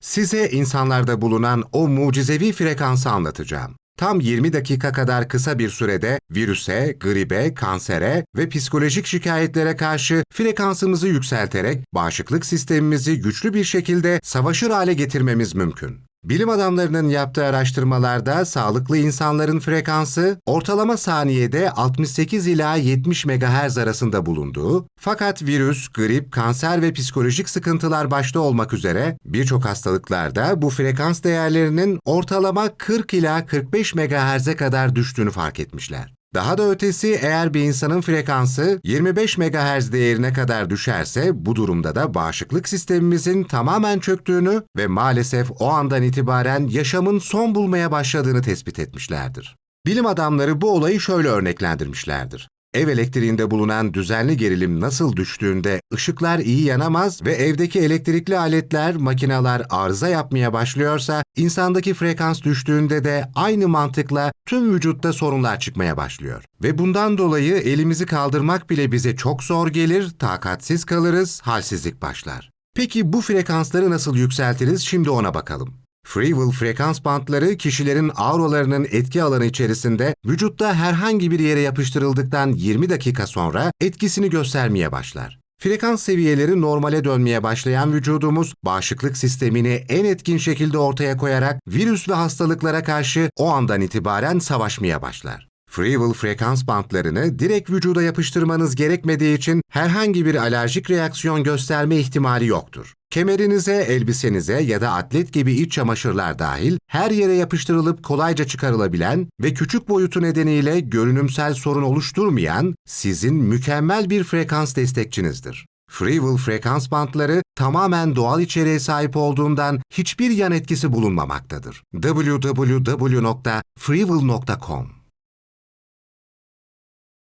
Size insanlarda bulunan o mucizevi frekansı anlatacağım. Tam 20 dakika kadar kısa bir sürede virüse, gribe, kansere ve psikolojik şikayetlere karşı frekansımızı yükselterek bağışıklık sistemimizi güçlü bir şekilde savaşır hale getirmemiz mümkün. Bilim adamlarının yaptığı araştırmalarda sağlıklı insanların frekansı ortalama saniyede 68 ila 70 MHz arasında bulunduğu, fakat virüs, grip, kanser ve psikolojik sıkıntılar başta olmak üzere birçok hastalıklarda bu frekans değerlerinin ortalama 40 ila 45 MHz'e kadar düştüğünü fark etmişler. Daha da ötesi eğer bir insanın frekansı 25 MHz değerine kadar düşerse bu durumda da bağışıklık sistemimizin tamamen çöktüğünü ve maalesef o andan itibaren yaşamın son bulmaya başladığını tespit etmişlerdir. Bilim adamları bu olayı şöyle örneklendirmişlerdir. Ev elektriğinde bulunan düzenli gerilim nasıl düştüğünde ışıklar iyi yanamaz ve evdeki elektrikli aletler, makineler arıza yapmaya başlıyorsa, insandaki frekans düştüğünde de aynı mantıkla tüm vücutta sorunlar çıkmaya başlıyor. Ve bundan dolayı elimizi kaldırmak bile bize çok zor gelir, takatsiz kalırız, halsizlik başlar. Peki bu frekansları nasıl yükseltiriz şimdi ona bakalım. Freewill frekans bantları kişilerin auralarının etki alanı içerisinde vücutta herhangi bir yere yapıştırıldıktan 20 dakika sonra etkisini göstermeye başlar. Frekans seviyeleri normale dönmeye başlayan vücudumuz bağışıklık sistemini en etkin şekilde ortaya koyarak virüs ve hastalıklara karşı o andan itibaren savaşmaya başlar. Freewill frekans bantlarını direkt vücuda yapıştırmanız gerekmediği için herhangi bir alerjik reaksiyon gösterme ihtimali yoktur. Kemerinize, elbisenize ya da atlet gibi iç çamaşırlar dahil her yere yapıştırılıp kolayca çıkarılabilen ve küçük boyutu nedeniyle görünümsel sorun oluşturmayan sizin mükemmel bir frekans destekçinizdir. Freewill frekans bantları tamamen doğal içeriğe sahip olduğundan hiçbir yan etkisi bulunmamaktadır. www.freewill.com